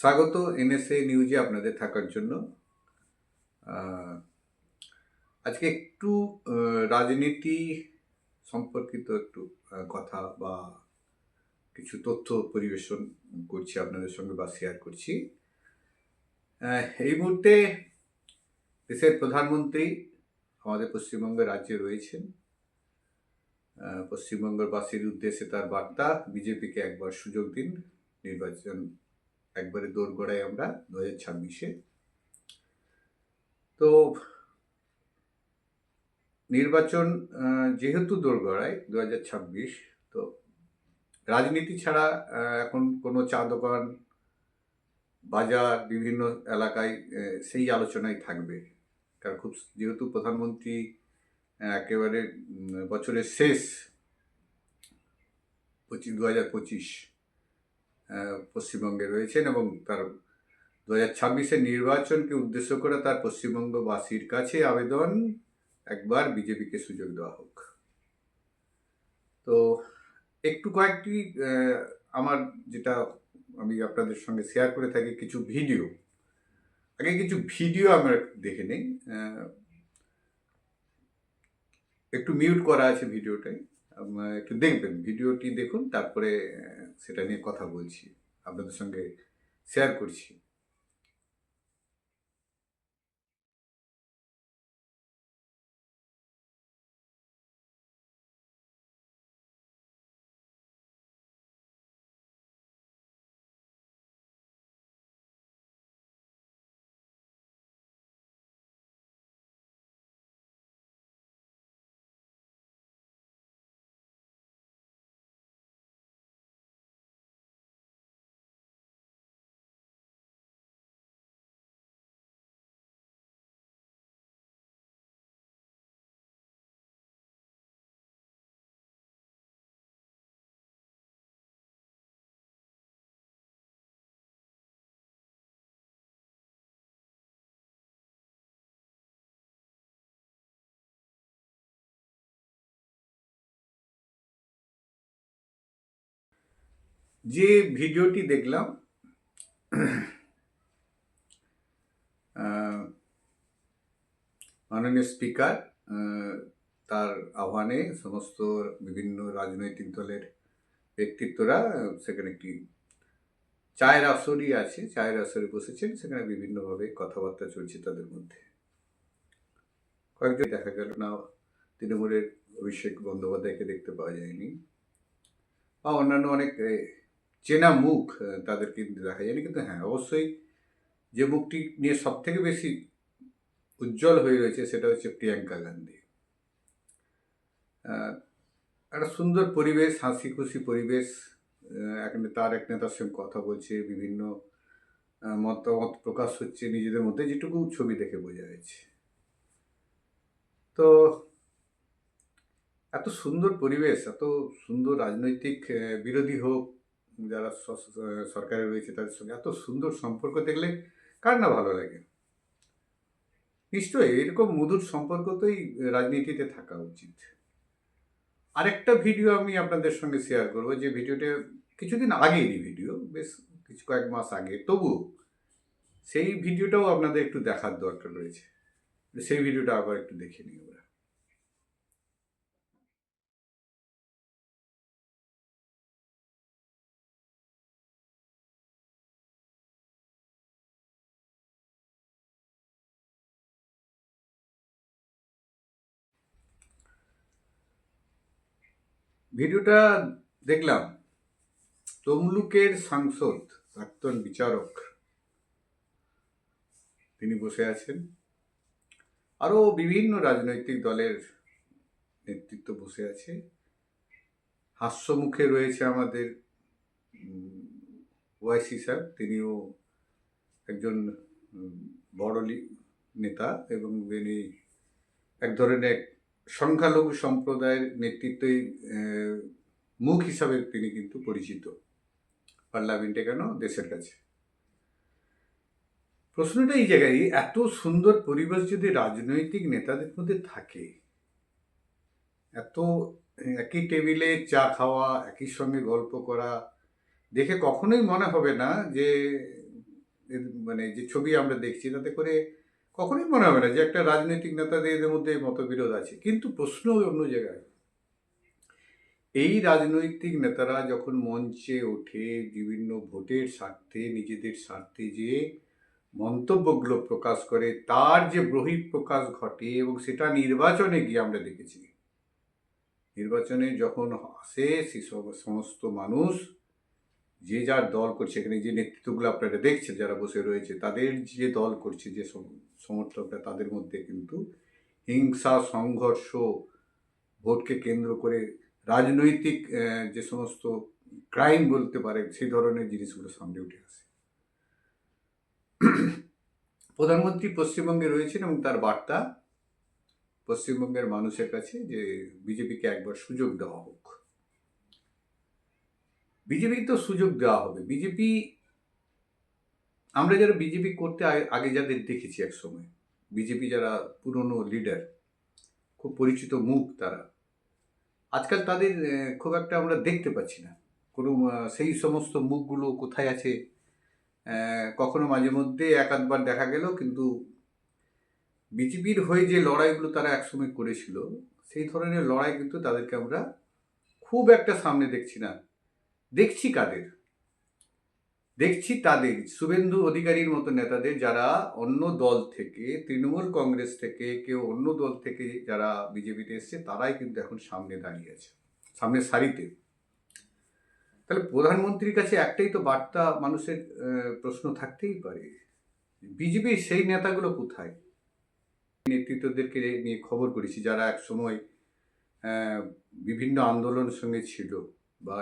স্বাগত এনএসএ নিউজে আপনাদের থাকার জন্য। আজকে একটু রাজনীতি সম্পর্কিত একটু কথা বা কিছু তথ্য পরিবেশন করছি আপনাদের সঙ্গে বা শেয়ার করছি। এই মুহূর্তে দেশের প্রধানমন্ত্রী আমাদের পশ্চিমবঙ্গের রাজ্যে রয়েছেন। আহ, পশ্চিমবঙ্গবাসীর উদ্দেশ্যে তার বার্তা বিজেপিকে একবার সুযোগ দিন নির্বাচন একবারে দৌড় গড়াই আমরা দু হাজার ছাব্বিশে। তো নির্বাচন যেহেতু দৌড় গড়াই দু হাজার ছাব্বিশ, তো রাজনীতি ছাড়া এখন কোনো চা দোকান, বাজার, বিভিন্ন এলাকায় সেই আলোচনায় থাকবে। কারণ খুব যেহেতু প্রধানমন্ত্রী একেবারে বছরের শেষ, পঁচিশ দু হাজার পঁচিশ পশ্চিমবঙ্গে রয়েছেন এবং তার দু হাজার ছাব্বিশের নির্বাচনকে উদ্দেশ্য করে তার পশ্চিমবঙ্গবাসীর কাছে আবেদন একবার বিজেপিকে সুযোগ দেওয়া হোক। তো একটু কয়েকটি আমার যেটা আমি আপনাদের সঙ্গে শেয়ার করে থাকি, কিছু ভিডিও আগে কিছু ভিডিও আমরা দেখে নিই একটু মিউট করা আছে ভিডিওটাই একটু দেখবেন ভিডিওটি দেখুন, তারপরে সেটা নিয়ে কথা বলছি আপনাদের সঙ্গে শেয়ার করছি। যে ভিডিওটি দেখলাম মাননীয় স্পিকার তার আহ্বানে সমস্ত বিভিন্ন রাজনৈতিক দলের ব্যক্তিত্বরা সেখানে একটি চায়ের আসরই আছে, চায়ের আসরে বসেছেন, সেখানে বিভিন্নভাবে কথাবার্তা চলছে তাদের মধ্যে। কয়েকজন দেখা গেল, না, তৃণমূলের অভিষেক বন্দ্যোপাধ্যায়কে দেখতে পাওয়া যায়নি, বা অন্যান্য অনেক চেনা মুখ আহ, তাদেরকে কিন্তু দেখা যায়নি কিন্তু হ্যাঁ অবশ্যই যে মুখটি নিয়ে সব থেকে বেশি উজ্জ্বল হয়ে রয়েছে সেটা হচ্ছে প্রিয়াঙ্কা গান্ধী। একটা সুন্দর পরিবেশ হাসি খুশি পরিবেশ এক তার এক নেতার সঙ্গে কথা বলছে বিভিন্ন মতামত প্রকাশ হচ্ছে নিজেদের মধ্যে যেটুকু ছবি দেখে বোঝা যাচ্ছে। তো এত সুন্দর পরিবেশ এত সুন্দর রাজনৈতিক বিরোধী হোক যারা সরকারে রয়েছে তাদের সঙ্গে এত সুন্দর সম্পর্ক দেখলে কার না ভালো লাগে? নিশ্চয়ই এরকম মধুর সম্পর্ক তোই রাজনীতিতে থাকা উচিত। আরেকটা ভিডিও আমি আপনাদের সঙ্গে শেয়ার করব, যে ভিডিওটা কিছুদিন আগেরই ভিডিও, বেশ কিছু কয়েক মাস আগে। তবু সেই ভিডিওটাও আপনাদের একটু দেখার দরকার রয়েছে। সেই ভিডিওটা আবার একটু দেখে নিই আমরা। ভিডিওটা দেখলাম। তমলুকের সাংসদ, প্রাক্তন বিচারক, তিনি বসে আছেন। আরও বিভিন্ন রাজনৈতিক দলের নেতৃত্ব বসে আছে। হাস্যমুখে রয়েছে আমাদের ওয়াইসি স্যার। তিনিও একজন বড় নেতা এবং তিনি এক ধরনের সংখ্যালঘু সম্প্রদায়ের নেতৃত্বই মুখ হিসাবে তিনি কিন্তু পরিচিত। পার্লামেন্টে কেন? দেশের কাছে। প্রশ্নটা এই জায়গায়, এত সুন্দর পরিবেশ যদি রাজনৈতিক নেতাদের মধ্যে থাকে, এত একই টেবিলে চা খাওয়া, একই সঙ্গে গল্প করা, দেখে কখনোই মনে হবে না যে মানে যে ছবি আমরা দেখছি, তাতে করে কখনোই মনে হবে না যে একটা রাজনৈতিক নেতাদের মধ্যে মতবিরোধ আছে। কিন্তু প্রশ্ন অন্য জায়গায়। এই রাজনৈতিক নেতারা যখন মঞ্চে ওঠে, বিভিন্ন ভোটের স্বার্থে, নিজেদের স্বার্থে যে মন্তব্যগুলো প্রকাশ করে, তার যে বহিঃপ্রকাশ ঘটে এবং সেটা নির্বাচনে গিয়ে আমরা দেখেছি। নির্বাচনে যখন আসে, সে সমস্ত মানুষ যে যার দল করছে, এখানে যে নেতৃত্বগুলো আপনারা দেখছেন, যারা বসে রয়েছে, তাদের যে দল করছে, যে সমর্থকরা, তাদের মধ্যে কিন্তু হিংসা, সংঘর্ষ, ভোটকে কেন্দ্র করে রাজনৈতিক যে সমস্ত ক্রাইম বলতে পারে সেই ধরনের জিনিসগুলো সামনে উঠে আসে। প্রধানমন্ত্রী পশ্চিমবঙ্গে রয়েছেন এবং তার বার্তা পশ্চিমবঙ্গের মানুষের কাছে যে বিজেপিকে একবার সুযোগ দেওয়া হোক। বিজেপিকে তো সুযোগ দেওয়া হবে। বিজেপি, আমরা যারা বিজেপি করতে আগে- যাদের দেখেছি এক সময়, বিজেপি যারা পুরনো লিডার খুব পরিচিত মুখ তারা, আজকাল তাদের খুব একটা আমরা দেখতে পাচ্ছি না। কোনো সেই সমস্ত মুখগুলো কোথায় আছে? কখনো মাঝে মধ্যে এক আধবার দেখা গেল, কিন্তু বিজেপির হয়ে যে লড়াইগুলো তারা একসময় করেছিল, সেই ধরনের লড়াই কিন্তু তাদেরকে আমরা খুব একটা সামনে দেখছি না। দেখছি কাদের? দেখছি তাদের, শুভেন্দু অধিকারীর মতো নেতাদের যারা অন্য দল থেকে, তৃণমূল কংগ্রেস থেকে, কেউ অন্য দল থেকে যারা বিজেপিতে এসছে, তারাই কিন্তু এখন সামনে দাঁড়িয়ে আছে, সামনের সারিতে। তাহলে প্রধানমন্ত্রীর কাছে একটাই তো বার্তা মানুষের প্রশ্ন থাকতেই পারে বিজেপির সেই নেতাগুলো কোথায়? নেতৃত্বদেরকে নিয়ে খবর করেছি, যারা এক সময় বিভিন্ন আন্দোলনের সঙ্গে ছিল, বা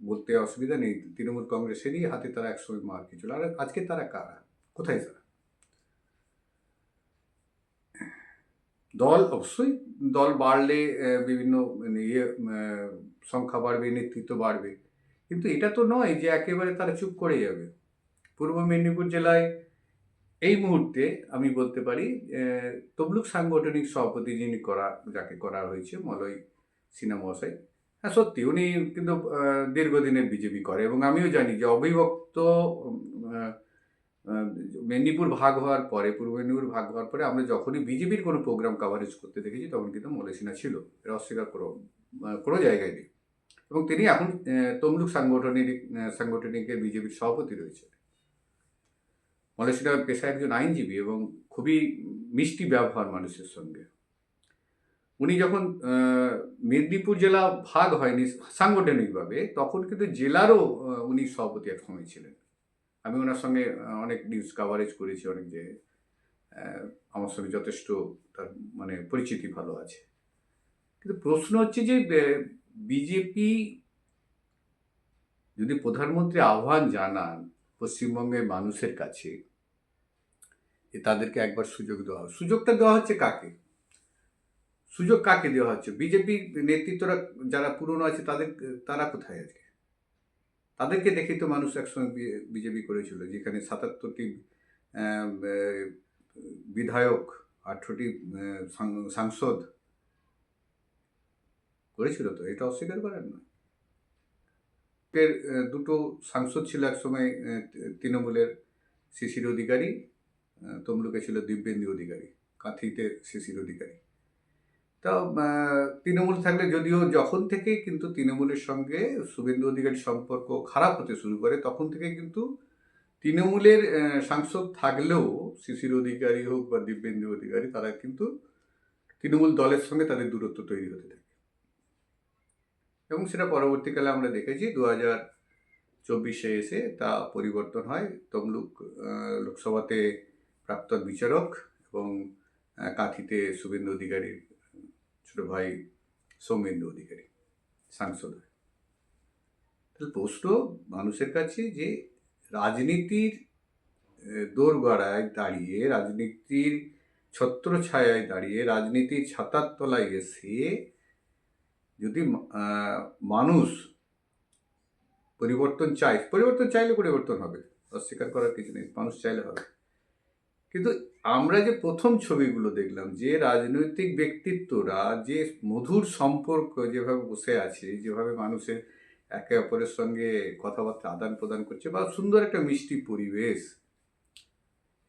বলতে অসুবিধা নেই। তৃণমূল কংগ্রেসেরই হাতে তারা একসময় মার খেয়েছিল। আর আজকে তারা কারা? কোথায় তারা? দল অবশ্যই, দল বাড়লে বিভিন্ন মানে ইয়ে সংখ্যা বাড়বে, নেতৃত্ব বাড়বে। কিন্তু এটা তো নয় যে একেবারে তারা চুপ করে যাবে। পূর্ব মেদিনীপুর জেলায় এই মুহূর্তে আমি বলতে পারি তবলুক সাংগঠনিক সভাপতি যিনি করা, যাকে করা হয়েছে, মলয় সিনহা মহাশয় হ্যাঁ সত্যি, উনি কিন্তু দীর্ঘদিনের বিজেপি করে এবং আমিও জানি যে অবিভক্ত মেদিনীপুর ভাগ হওয়ার পরে, পূর্ব মেদিনীপুর ভাগ হওয়ার পরে আমরা যখনই বিজেপির কোনো প্রোগ্রাম কাভারেজ করতে দেখেছি, তখন কিন্তু মলয় সিনহা ছিল। এটা অস্বীকার করো কোনো জায়গায় নেই। এবং তিনি এখন তমলুক সাংগঠনিক সাংগঠনিকের বিজেপির সভাপতি রয়েছে মলেশিয়া পেশায় একজন আইনজীবী এবং খুবই মিষ্টি ব্যবহার মানুষের সঙ্গে। উনি যখন মেদিনীপুর জেলা ভাগ হয়নি সাংগঠনিকভাবে, তখন কিন্তু জেলারও উনি সভাপতি এক সময় ছিলেন। আমি ওনার সঙ্গে অনেক নিউজ কাভারেজ করেছি, অনেক যে আমার সঙ্গে যথেষ্ট তার মানে পরিচিতি ভালো আছে। কিন্তু প্রশ্ন হচ্ছে যে বিজেপি যদি প্রধানমন্ত্রী আহ্বান জানান পশ্চিমবঙ্গের মানুষের কাছে তাদেরকে একবার সুযোগ দেওয়া সুযোগটা দেওয়া হচ্ছে কাকে? সুযোগ কাকে দেওয়া হচ্ছে? বিজেপির নেতৃত্বরা যারা পুরনো আছে, তাদের, তারা কোথায় আছে তাদেরকে দেখে তো মানুষ একসঙ্গে বিজেপি করেছিল, যেখানে সাতাত্তরটি বিধায়ক আঠারোটি সাংসদ করেছিল তো? এটা অস্বীকার করেন না দুটো সাংসদ ছিল একসময় তৃণমূলের শিশির অধিকারী তমলুকে ছিল দিব্যেন্দু অধিকারী, কাঁথিতে শিশির অধিকারী। তা তৃণমূল থাকলে যদিও যখন থেকে কিন্তু তৃণমূলের সঙ্গে শুভেন্দু অধিকারী সম্পর্ক খারাপ হতে শুরু করে, তখন থেকে কিন্তু তৃণমূলের সাংসদ থাকলেও শিশির অধিকারী হোক বা দিব্যেন্দু অধিকারী, তারা কিন্তু তৃণমূল দলের সঙ্গে তাদের দূরত্ব তৈরি হতে থাকে। এবং সেটা পরবর্তীকালে আমরা দেখেছি দু হাজার চব্বিশে এসে তা পরিবর্তন হয়। তমলুক লোকসভাতে প্রাক্তন বিচারক এবং কাঁথিতে শুভেন্দু অধিকারীর ছোট ভাই সৌমেন্দু অধিকারী, সাংসদ তাহলে প্রশ্ন মানুষের কাছে যে রাজনীতির দোরগড়ায় দাঁড়িয়ে, রাজনীতির ছত্র ছায়ায় দাঁড়িয়ে, রাজনীতির ছাতার তলায় এসে যদি মানুষ পরিবর্তন চায়, পরিবর্তন চাইলে পরিবর্তন হবে, অস্বীকার করার কিছু নেই, মানুষ চাইলে হবে। কিন্তু আমরা যে প্রথম ছবিগুলো দেখলাম, যে রাজনৈতিক ব্যক্তিত্বরা, যে মধুর সম্পর্ক যেভাবে বসে আছে, যেভাবে মানুষের একে অপরের সঙ্গে কথাবার্তা আদান প্রদান করছে বা সুন্দর একটা মিষ্টি পরিবেশ,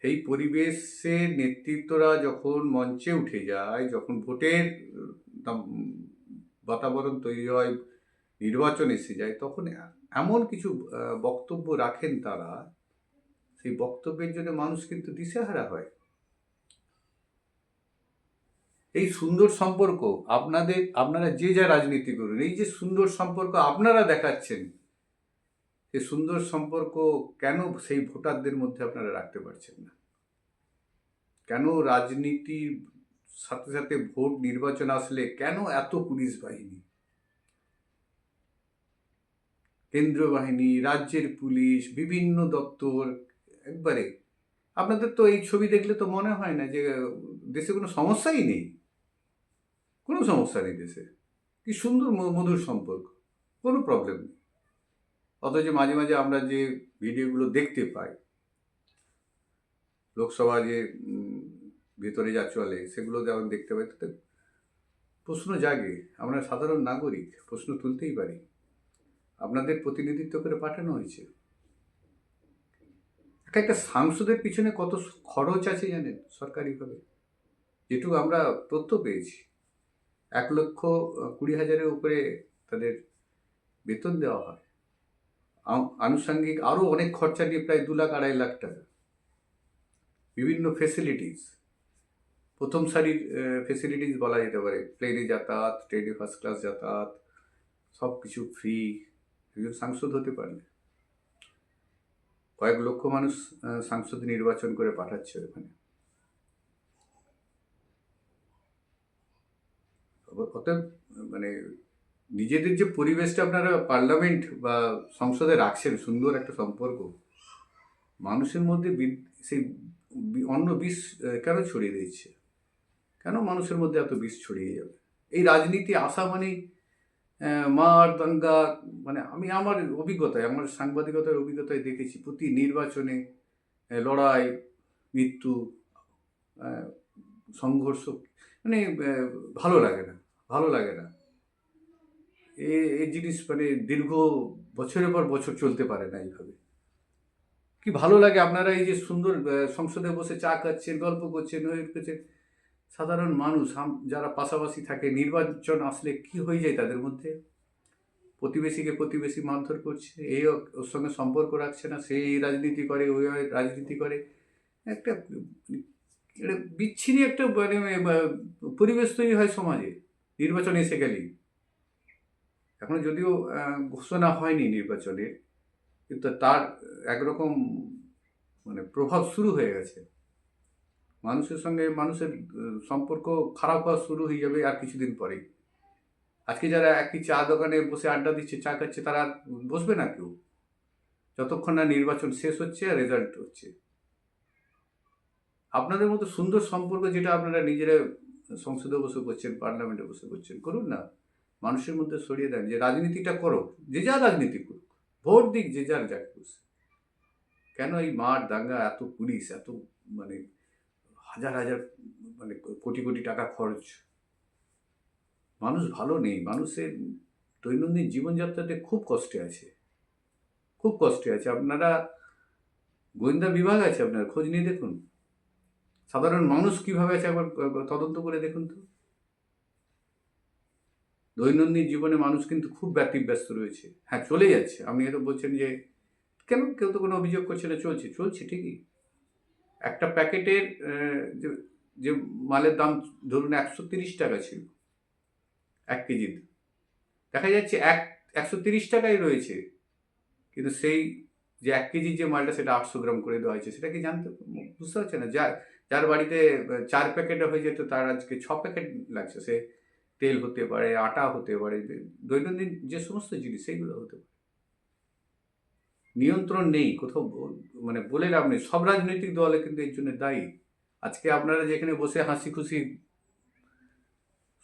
এই পরিবেশে নেতৃত্বরা যখন মঞ্চে উঠে যায়, যখন ভোটের বাতাবরণ তৈরি হয়, নির্বাচন এসে যায়, তখন এমন কিছু বক্তব্য রাখেন তারা সেই বক্তব্যের জন্য মানুষ কিন্তু দিশেহারা হয়। এই সুন্দর সম্পর্ক আপনাদের, আপনারা যে যা রাজনীতি করুন, এই যে সুন্দর সম্পর্ক আপনারা দেখাচ্ছেন, সেই সুন্দর সম্পর্ক কেন সেই ভোটারদের মধ্যে আপনারা রাখতে পারছেন না? কেন রাজনীতির সাথে সাথে ভোট নির্বাচন আসলে কেন এত পুলিশ বাহিনী? কেন্দ্র বাহিনী, রাজ্যের পুলিশ, বিভিন্ন দপ্তর একবারে। আপনাদের তো এই ছবি দেখলে তো মনে হয় না যে, দেশে কোনো সমস্যাই নেই। কোনো সমস্যা নেই দেশে। কি সুন্দর মধুর সম্পর্ক। কোনো প্রবলেম নেই। অথচ মাঝে মাঝে আমরা যে ভিডিওগুলো দেখতে পাই, লোকসভা যে ভেতরে যা চলে, সেগুলো যেমন দেখতে পাই, তাতে প্রশ্ন জাগে। আমরা সাধারণ নাগরিক, প্রশ্ন তুলতেই পারি। আপনাদের প্রতিনিধিত্ব করে পাঠানো হয়েছে। একটা একটা সাংসদের পিছনে কত খরচ আছে জানেন সরকারিভাবে? যেটুকু আমরা তথ্য পেয়েছি। এক লক্ষ কুড়ি হাজারের উপরে তাদের বেতন দেওয়া হয়। আনুষঙ্গিক আরও অনেক খরচা নিয়ে প্রায় দু লাখ, আড়াই লাখ টাকা। বিভিন্ন ফেসিলিটিস প্রথম সারির ফেসিলিটিস বলা যেতে পারে। প্লেনে যাতায়াত ট্রেনে ফার্স্ট ক্লাস যাতায়াত সব কিছু ফ্রি একজন সাংসদ হতে পারলে। কয়েক লক্ষ মানুষ সাংসদ নির্বাচন করে পাঠাচ্ছে ওখানে। অতএব মানে নিজেদের যে পরিবেশটা আপনারা পার্লামেন্ট বা সংসদে রাখছেন, সুন্দর একটা সম্পর্ক, মানুষের মধ্যে সেই অন্য বিষ কেন ছড়িয়ে দিচ্ছে কেন মানুষের মধ্যে এত বিষ ছড়িয়ে যাবে? এই রাজনীতি আসা মানে মার দাঙ্গা মানে আমি আমার অভিজ্ঞতায়, আমার সাংবাদিকতার অভিজ্ঞতায় দেখেছি প্রতি নির্বাচনে লড়াই, মৃত্যু সংঘর্ষ মানে ভালো লাগে না, ভালো লাগে না। এই জিনিস মানে দীর্ঘ বছরের পর বছর চলতে পারে না এইভাবে। কি ভালো লাগে আপনারা এই যে সুন্দর সংসদে বসে চা খাচ্ছেন, গল্প করছেন ওই করছেন সাধারণ মানুষ যারা পাশাপাশি থাকে, নির্বাচন আসলে কি হয়ে যায় তাদের মধ্যে? প্রতিবেশীকে প্রতিবেশী মারধর করছে এই ওর- সঙ্গে সম্পর্ক রাখছে না সেই এই রাজনীতি করে ওই রাজনীতি করে। একটা বিচ্ছিরি একটা মানে পরিবেশ তৈরি হয় সমাজে, নির্বাচন এসে গেলেই। এখনও যদিও ঘোষণা হয়নি নির্বাচনের, কিন্তু তার একরকম মানে প্রভাব শুরু হয়ে গেছে। মানুষের সঙ্গে মানুষের সম্পর্ক খারাপ হওয়া শুরু হয়ে যাবে আর কিছুদিন পরেই। আজকে যারা একই চা দোকানে বসে আড্ডা দিচ্ছে, চা খাচ্ছে, তারা বসবে না কেউ। যতক্ষণ না নির্বাচন শেষ হচ্ছে আর রেজাল্ট হচ্ছে। আপনাদের মতো সুন্দর সম্পর্ক যেটা আপনারা নিজেরা সংসদে বসে করছেন, পার্লামেন্টে বসে করছেন, করুন না। মানুষের মধ্যে সরিয়ে দেন যে রাজনীতিটা করো যে যা রাজনীতি করুক, ভোট দিক যে যার যা কেন এই মার দাঙ্গা, এত পুলিশ, এত মানে হাজার হাজার মানে কোটি কোটি টাকা খরচ। মানুষ ভালো নেই। মানুষের দৈনন্দিন জীবনযাত্রাতে খুব কষ্টে আছে। খুব কষ্টে আছে। আপনারা, গোয়েন্দা বিভাগ আছে আপনার, খোঁজ নিয়ে দেখুন। সাধারণ মানুষ কীভাবে আছে একবার তদন্ত করে দেখুন তো। দৈনন্দিন জীবনে মানুষ কিন্তু খুব ব্যতিব্যস্ত রয়েছে। হ্যাঁ চলে যাচ্ছে। আপনি হয়তো বলছেন যে, কেন? কেউ তো কোনো অভিযোগ করছে না, চলছে। চলছে ঠিকই। একটা প্যাকেটের যে মালের দাম ধরুন একশো তিরিশ টাকা ছিল, এক কেজির। দেখা যাচ্ছে এক, একশো তিরিশ টাকাই রয়েছে, কিন্তু সেই যে এক কেজির যে মালটা সেটা আটশো গ্রাম করে দেওয়া হয়েছে, সেটা কি জানতে বুঝতে পারছে না? যার যার বাড়িতে চার প্যাকেটে হয়ে যেত, তার আজকে ছ প্যাকেট লাগছে। সে তেল হতে পারে, আটা হতে পারে, দৈনন্দিন যে সমস্ত জিনিস, সেইগুলো হতে পারে। নিয়ন্ত্রণ নেই, কোথাও মানে বলে লাভ নেই। সব রাজনৈতিক দলে কিন্তু এর জন্য দায়ী। আজকে আপনারা যেখানে বসে হাসি খুশি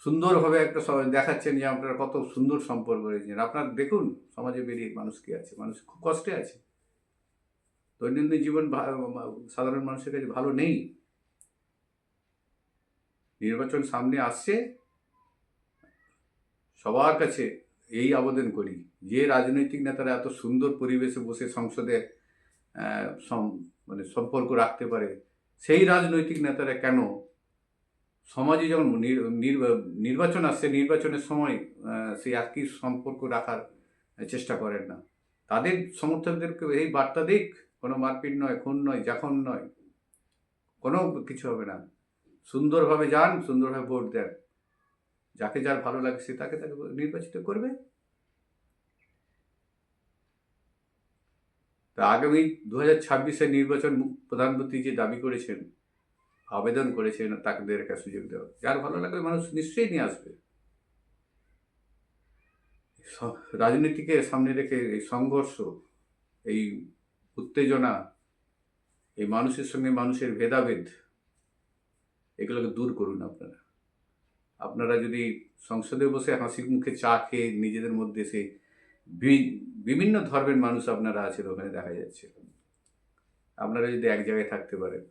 সুন্দরভাবে একটা দেখাচ্ছেন যে আপনারা কত সুন্দর সম্পর্ক রয়েছেন। আপনার দেখুন, সমাজে বেরিয়ে মানুষ কি আছে? মানুষ খুব কষ্টে আছে। দৈনন্দিন জীবন সাধারণ মানুষের কাছে ভালো নেই। নির্বাচন সামনে আসছে। সবার কাছে এই আবেদন করি যে রাজনৈতিক নেতারা এত সুন্দর পরিবেশে বসে সংসদে মানে সম্পর্ক রাখতে পারে, সেই রাজনৈতিক নেতারা কেন সমাজে যখন নির- নির- নির্বাচন আসছে, নির্বাচনের সময় সেই একই সম্পর্ক রাখার চেষ্টা করেন না। তাদের সমর্থকদেরকে এই বার্তা দিক, কোনো মারপিট নয়, খুন নয় যখন নয়, কোনো কিছু হবে না। সুন্দরভাবে যান, সুন্দরভাবে ভোট দেন। যাকে যার ভালো লাগছে তাকে তাকে নির্বাচিত করবে। তা আগামী দু হাজার ছাব্বিশের নির্বাচন প্রধানমন্ত্রী যে দাবি করেছেন, আবেদন করেছেন তাদের একটা সুযোগ দেওয়া। যার ভালো লাগবে মানুষ নিশ্চয়ই নিয়ে আসবে। রাজনীতিকে সামনে রেখে এই সংঘর্ষ, এই উত্তেজনা, এই মানুষের সঙ্গে মানুষের ভেদাভেদ, এগুলোকে দূর করুন আপনারা। আপনারা যদি সংসদে বসে হাসি মুখে চা খেয়ে নিজেদের মধ্যে সে বিভিন্ন ধর্মের মানুষ আপনারা আছেন, ওখানে দেখা যাচ্ছে। আপনারা যদি এক জায়গায় থাকতে পারেন।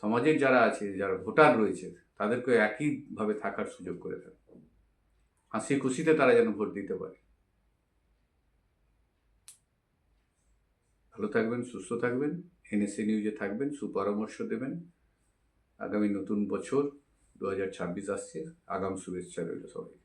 সমাজের যারা আছে, যারা ভোটার রয়েছে, তাদেরকে একইভাবে থাকার সুযোগ করে দেন। হাসি খুশিতে তারা যেন ভোট দিতে পারে। ভালো থাকবেন, সুস্থ থাকবেন, এনএসএ নিউজে থাকবেন, সুপরামর্শ দেবেন। আগামী নতুন বছর 2000 ჩამბიზასი აგამსუვის ჩერელოს ორი